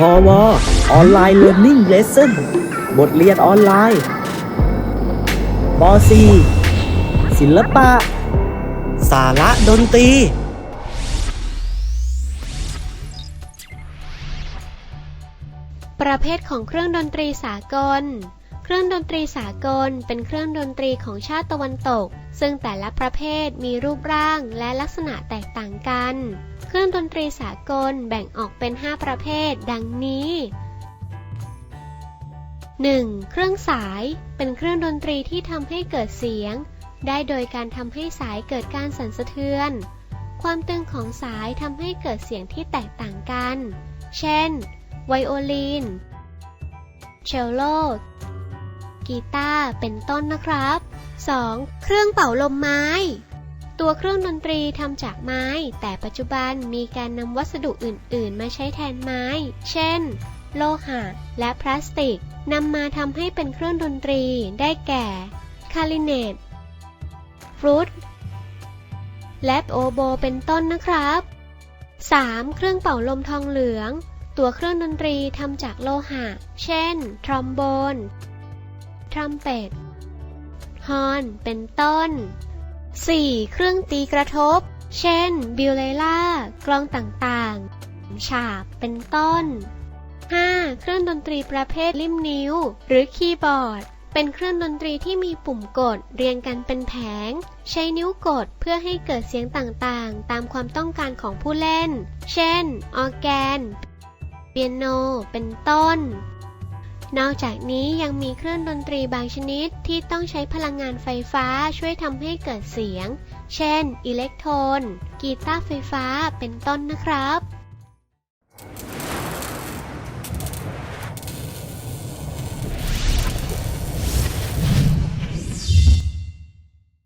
พอวออนไลน์เรียน i ิ g เลส s o n บทเรียนออนไลน์ป .4 ศิลปะ สาระดนตรี ประเภทของเครื่องดนตรีสากล เครื่องดนตรีสากลเป็นเครื่องดนตรีของชาติตะวันตก ซึ่งแต่ละประเภทมีรูปร่างและลักษณะแตกต่างกัน เครื่องดนตรีสากลแบ่งออกเป็น 5 ประเภท ดังนี้ 1. เครื่องสาย เป็นเครื่องดนตรีที่ทำให้เกิดเสียง ได้โดยการทำให้สายเกิดการสั่นสะเทือน ความตึงของสายทำให้เกิดเสียงที่แตกต่างกัน เช่น ไวโอลิน เชลโล กีตาร์ เป็นต้นนะครับ 2. เครื่องเป่าลมไม้ ตัวเครื่องดนตรีทำจากไม้ แต่ปัจจุบันมีการนำวัสดุอื่น ๆ มาใช้แทนไม้ เช่น โลหะ และพลาสติกนำมาทำให้เป็นเครื่องดนตรีได้แก่ คาริเนตฟรุตและโอโบเป็นต้นนะครับ 3. เครื่องเป่าลมทองเหลือง ตัวเครื่องดนตรีทำจากโลหะ เช่น ทรอมโบน ทรัมเป็ต ฮอน เป็นต้น 4. เครื่องตีกระทบ เช่น บิวเลล่า กลองต่างๆ ฉาบ เป็นต้น 5. เครื่องดนตรีประเภทลิมนิ้ว หรือคีย์บอร์ด เป็นเครื่องดนตรีที่มีปุ่มกดเรียงกันเป็นแผง ใช้นิ้วกดเพื่อให้เกิดเสียงต่างๆ ตามความต้องการของผู้เล่น เช่น ออแกน เปียโน เป็นต้น นอกจากนี้ยังมีเครื่องดนตรีบางชนิดที่ต้องใช้พลังงานไฟฟ้าช่วยทำให้เกิดเสียง เช่น อิเล็กโทรน กีตาร์ไฟฟ้า เป็นต้นนะครับ